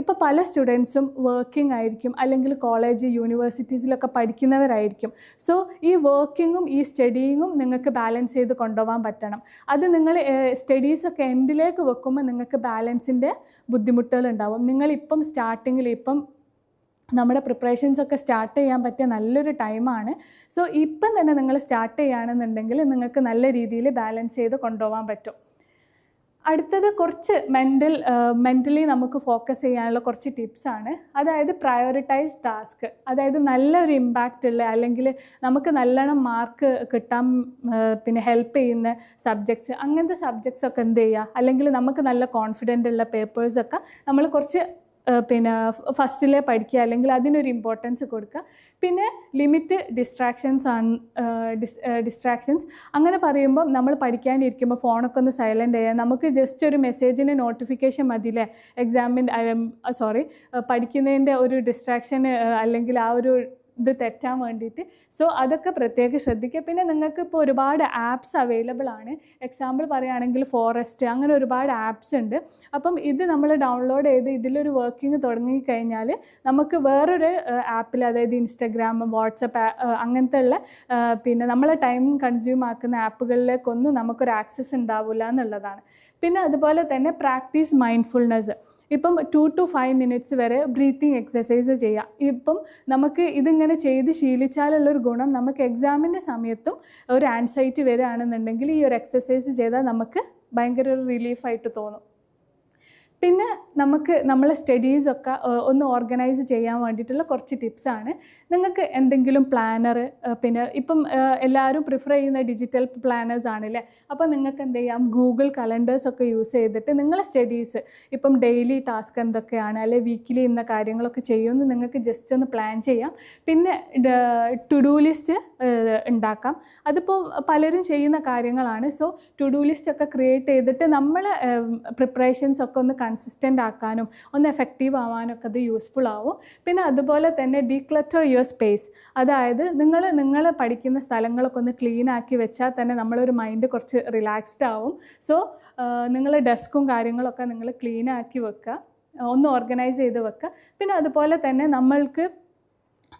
ഇപ്പം പല സ്റ്റുഡൻസും വർക്കിംഗ് ആയിരിക്കും അല്ലെങ്കിൽ കോളേജ് യൂണിവേഴ്സിറ്റീസിലൊക്കെ പഠിക്കുന്നവരായിരിക്കും. സോ ഈ വർക്കിങ്ങും ഈ സ്റ്റഡിയിങ്ങും നിങ്ങൾക്ക് ബാലൻസ് ചെയ്ത് കൊണ്ടുപോകാൻ പറ്റണം. അത് നിങ്ങൾ സ്റ്റഡീസൊക്കെ എൻഡിലേക്ക് വെക്കുമ്പോൾ നിങ്ങൾക്ക് ബാലൻസിന്റെ ബുദ്ധിമുട്ടുകൾ ഉണ്ടാവും. നിങ്ങളിപ്പം സ്റ്റാർട്ടിങ്ങിൽ ഇപ്പം നമ്മുടെ പ്രിപ്പറേഷൻസ് ഒക്കെ സ്റ്റാർട്ട് ചെയ്യാൻ പറ്റിയ നല്ലൊരു ടൈമാണ് സോ ഇപ്പം തന്നെ നിങ്ങൾ സ്റ്റാർട്ട് ചെയ്യുകയാണെന്നുണ്ടെങ്കിൽ നിങ്ങൾക്ക് നല്ല രീതിയിൽ ബാലൻസ് ചെയ്ത് കൊണ്ടുപോകാൻ പറ്റും. അടുത്തത് കുറച്ച് മെന്റൽ മെന്റലി നമുക്ക് ഫോക്കസ് ചെയ്യാനുള്ള കുറച്ച് ടിപ്സാണ് അതായത് പ്രയോറിറ്റൈസ് ടാസ്ക് അതായത് നല്ലൊരു ഇമ്പാക്റ്റ് ഉള്ള അല്ലെങ്കിൽ നമുക്ക് നല്ലോണം മാർക്ക് കിട്ടാൻ പിന്നെ ഹെൽപ്പ് ചെയ്യുന്ന സബ്ജക്ട്സ് അങ്ങനത്തെ സബ്ജക്ട്സ് ഒക്കെ എന്ത് ചെയ്യുക? അല്ലെങ്കിൽ നമുക്ക് നല്ല കോൺഫിഡന്റ് ഉള്ള പേപ്പേഴ്സൊക്കെ നമ്മൾ കുറച്ച് പിന്നെ ഫസ്റ്റിലെ പഠിക്കുക അല്ലെങ്കിൽ അതിനൊരു ഇമ്പോർട്ടൻസ് കൊടുക്കുക. പിന്നെ ലിമിറ്റ് ഡിസ്ട്രാക്ഷൻസ് ആണ് ഡിസ് ഡിസ്ട്രാക്ഷൻസ് അങ്ങനെ പറയുമ്പോൾ നമ്മൾ പഠിക്കാനിരിക്കുമ്പോൾ ഫോണൊക്കെ ഒന്ന് സൈലന്റ് ചെയ്യാം നമുക്ക് ജസ്റ്റ് ഒരു മെസ്സേജിന് നോട്ടിഫിക്കേഷൻ മതിയില്ലേ? എക്സാമിന്റെ സോറി പഠിക്കുന്നതിന്റെ ഒരു ഡിസ്ട്രാക്ഷന് അല്ലെങ്കിൽ ആ ഒരു ഇത് തെറ്റാൻ വേണ്ടിയിട്ട്. സോ അതൊക്കെ പ്രത്യേകം ശ്രദ്ധിക്കുക. പിന്നെ നിങ്ങൾക്ക് ഇപ്പോൾ ഒരുപാട് ആപ്സ് അവൈലബിൾ ആണ്. എക്സാമ്പിൾ പറയുകയാണെങ്കിൽ ഫോറസ്റ്റ് അങ്ങനെ ഒരുപാട് ആപ്സ് ഉണ്ട്. അപ്പം ഇത് നമ്മൾ ഡൗൺലോഡ് ചെയ്ത് ഇതിലൊരു വർക്കിംഗ് തുടങ്ങിക്കഴിഞ്ഞാൽ നമുക്ക് വേറൊരു ആപ്പിൽ അതായത് ഇൻസ്റ്റഗ്രാം വാട്സപ്പ് അങ്ങനത്തെ ഉള്ള പിന്നെ നമ്മളെ ടൈം കൺസ്യൂം ആക്കുന്ന ആപ്പുകളിലേക്കൊന്നും നമുക്കൊരു ആക്സസ് ഉണ്ടാവില്ല എന്നുള്ളതാണ്. പിന്നെ അതുപോലെ തന്നെ പ്രാക്ടീസ് മൈൻഡ്ഫുൾനെസ് ഇപ്പം ടു ടു ഫൈവ് മിനിറ്റ്സ് വരെ ബ്രീത്തിങ് എക്സസൈസ് ചെയ്യാം. ഇപ്പം നമുക്ക് ഇതിങ്ങനെ ചെയ്ത് ശീലിച്ചാലുള്ളൊരു ഗുണം നമുക്ക് എക്സാമിന്റെ സമയത്തും ഒരു ആൻസൈറ്റി വരികയാണെന്നുണ്ടെങ്കിൽ ഈ ഒരു എക്സസൈസ് ചെയ്താൽ നമുക്ക് ഭയങ്കര ഒരു റിലീഫായിട്ട് തോന്നും. പിന്നെ നമുക്ക് നമ്മളെ സ്റ്റഡീസൊക്കെ ഒന്ന് ഓർഗനൈസ് ചെയ്യാൻ വേണ്ടിയിട്ടുള്ള കുറച്ച് ടിപ്സാണ് നിങ്ങൾക്ക് എന്തെങ്കിലും പ്ലാനർ പിന്നെ ഇപ്പം എല്ലാവരും പ്രിഫർ ചെയ്യുന്ന ഡിജിറ്റൽ പ്ലാനേഴ്സ് ആണല്ലേ? അപ്പോൾ നിങ്ങൾക്ക് എന്ത് ചെയ്യാം? ഗൂഗിൾ കലണ്ടേഴ്സ് ഒക്കെ യൂസ് ചെയ്തിട്ട് നിങ്ങളെ സ്റ്റഡീസ് ഇപ്പം ഡെയിലി ടാസ്ക് എന്തൊക്കെയാണ്? അല്ലെങ്കിൽ വീക്കിലി ഇന്ന കാര്യങ്ങളൊക്കെ ചെയ്യുമെന്ന് നിങ്ങൾക്ക് ജസ്റ്റ് ഒന്ന് പ്ലാൻ ചെയ്യാം. പിന്നെ ടു ഡു ലിസ്റ്റ് ഉണ്ടാക്കാം. അതിപ്പോൾ പലരും ചെയ്യുന്ന കാര്യങ്ങളാണ്. സോ ടു ഡു ലിസ്റ്റ് ഒക്കെ ക്രിയേറ്റ് ചെയ്തിട്ട് നമ്മൾ പ്രിപ്പറേഷൻസ് ഒക്കെ ഒന്ന് കൺസിസ്റ്റന്റ് ആക്കാനും ഒന്ന് എഫക്റ്റീവ് ആവാനൊക്കെ അത് യൂസ്ഫുൾ ആവും. പിന്നെ അതുപോലെ തന്നെ ഡീക്ലറ്റർ യുവർ സ്പേസ് അതായത് നിങ്ങൾ നിങ്ങൾ പഠിക്കുന്ന സ്ഥലങ്ങളൊക്കെ ഒന്ന് ക്ലീൻ ആക്കി വെച്ചാൽ തന്നെ നമ്മളൊരു മൈൻഡ് കുറച്ച് റിലാക്സ്ഡ് ആവും. സോ നിങ്ങൾ ഡെസ്കും കാര്യങ്ങളൊക്കെ നിങ്ങൾ ക്ലീൻ ആക്കി വെക്കുക. ഒന്ന് ഓർഗനൈസ് ചെയ്ത് വെക്കുക. പിന്നെ അതുപോലെ തന്നെ നമ്മൾക്ക്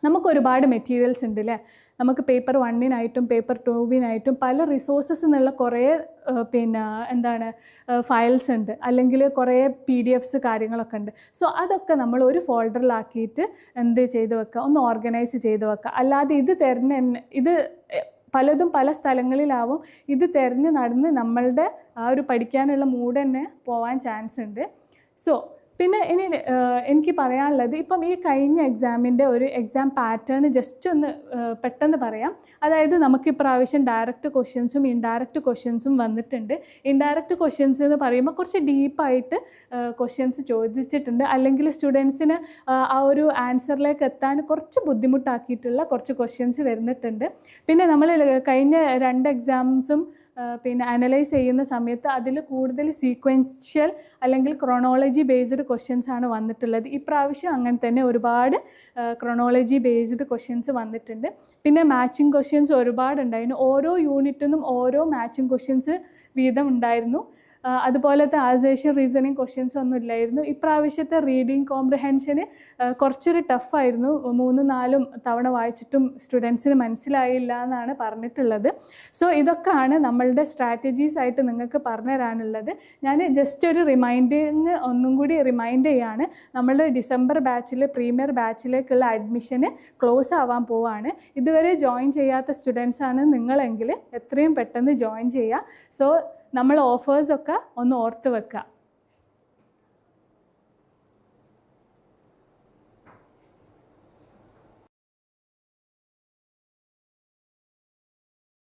നമുക്ക് ഒരുപാട് മെറ്റീരിയൽസ് ഉണ്ട് അല്ലേ നമുക്ക് പേപ്പർ വണ്ണിനായിട്ടും പേപ്പർ ടൂവിനായിട്ടും പല റിസോഴ്സസ് എന്നുള്ള കുറേ പിന്നെ എന്താണ് ഫയൽസ് ഉണ്ട്. അല്ലെങ്കിൽ കുറേ പി ഡി എഫ്സ് കാര്യങ്ങളൊക്കെ ഉണ്ട്. സോ അതൊക്കെ നമ്മൾ ഒരു ഫോൾഡറിലാക്കിയിട്ട് എന്ത് ചെയ്ത് വെക്കുക? ഒന്ന് ഓർഗനൈസ് ചെയ്ത് വെക്കുക. അല്ലാതെ ഇത് തിരഞ്ഞ് ഇത് പലതും പല സ്ഥലങ്ങളിലാവും. ഇത് തിരഞ്ഞ് നടന്ന് നമ്മളുടെ ആ ഒരു പഠിക്കാനുള്ള മൂഡ് തന്നെ പോവാൻ ചാൻസ് ഉണ്ട്. സോ പിന്നെ ഇനി എനിക്ക് പറയാനുള്ളത് ഇപ്പം ഈ കഴിഞ്ഞ എക്സാമിന്റെ ഒരു എക്സാം പാറ്റേൺ ജസ്റ്റ് ഒന്ന് പെട്ടെന്ന് പറയാം. അതായത് നമുക്ക് ഇപ്രാവശ്യം ഡയറക്റ്റ് ക്വസ്റ്റ്യൻസും ഇൻഡയറക്റ്റ് ക്വസ്റ്റ്യൻസും വന്നിട്ടുണ്ട്. ഇൻഡയറക്റ്റ് ക്വസ്റ്റ്യൻസ് എന്ന് പറയുമ്പോൾ കുറച്ച് ഡീപ്പായിട്ട് ക്വസ്റ്റ്യൻസ് ചോദിച്ചിട്ടുണ്ട്. അല്ലെങ്കിൽ സ്റ്റുഡൻസിന് ആ ഒരു ആൻസറിലേക്ക് എത്താൻ കുറച്ച് ബുദ്ധിമുട്ടാക്കിയിട്ടുള്ള കുറച്ച് ക്വസ്റ്റ്യൻസ് വരുന്നിട്ടുണ്ട്. പിന്നെ നമ്മൾ കഴിഞ്ഞ രണ്ട് എക്സാംസും പിന്നെ അനലൈസ് ചെയ്യുന്ന സമയത്ത് അതിൽ കൂടുതൽ സീക്വൻഷ്യൽ അല്ലെങ്കിൽ ക്രോണോളജി ബേസ്ഡ് ക്വസ്റ്റ്യൻസ് ആണ് വന്നിട്ടുള്ളത്. ഇപ്രാവശ്യം അങ്ങനെ തന്നെ ഒരുപാട് ക്രോണോളജി ബേസ്ഡ് ക്വസ്റ്റ്യൻസ് വന്നിട്ടുണ്ട്. പിന്നെ മാച്ചിങ് ക്വസ്റ്റ്യൻസ് ഒരുപാടുണ്ടായിരുന്നു. ഓരോ യൂണിറ്റിനും ഓരോ മാച്ചിങ് ക്വസ്റ്റ്യൻസ് വീതം ഉണ്ടായിരുന്നു. അതുപോലത്തെ ആസേഷൻ റീസണിങ് ക്വസ്റ്റ്യൻസ് ഒന്നും ഇല്ലായിരുന്നു. ഇപ്രാവശ്യത്തെ റീഡിങ് കോംപ്രഹെൻഷന് കുറച്ചൊരു ടഫായിരുന്നു മൂന്നും നാലും തവണ വായിച്ചിട്ടും സ്റ്റുഡൻസിന് മനസ്സിലായില്ല എന്നാണ് പറഞ്ഞിട്ടുള്ളത്. സോ ഇതൊക്കെയാണ് നമ്മളുടെ സ്ട്രാറ്റജീസ് ആയിട്ട് നിങ്ങൾക്ക് പറഞ്ഞു തരാനുള്ളത്. ഞാൻ ജസ്റ്റ് ഒരു റിമൈൻഡിങ് ഒന്നും കൂടി റിമൈൻഡ് ചെയ്യാണ്. നമ്മളുടെ ഡിസംബർ ബാച്ചിൽ പ്രീമിയർ ബാച്ചിലേക്കുള്ള അഡ്മിഷന് ക്ലോസ് ആവാൻ പോവാണ്. ഇതുവരെ ജോയിൻ ചെയ്യാത്ത സ്റ്റുഡൻസാണ് നിങ്ങളെങ്കിൽ എത്രയും പെട്ടെന്ന് ജോയിൻ ചെയ്യുക. സോ നമ്മൾ ഓഫേഴ്സൊക്കെ ഒന്ന് ഓർത്ത് വെക്കുക